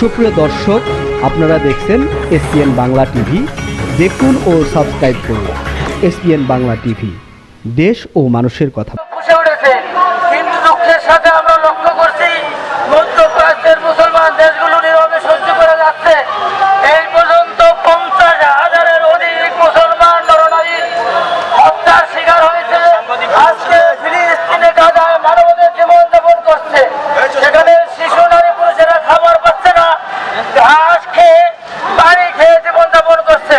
সুপ্রিয় দর্শক, আপনারা দেখছেন এসপিএন বাংলা টিভি। দেখুন ও সাবস্ক্রাইব করুন এসপিএন বাংলা টিভি। দেশ ও মানুষের কথা। সাথে আমরা লক্ষ্য মাছ খেয়ে পানি খেয়ে জীবনযাপন করছে।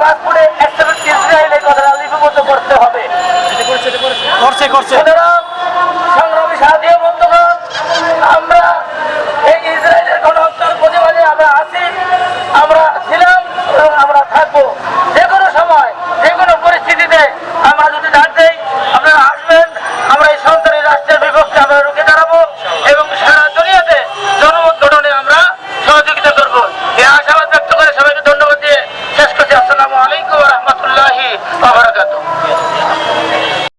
পাসপোর্টে ইসরায়েলের কথাটা লিপিবদ্ধ করতে হবে। করছে করছে।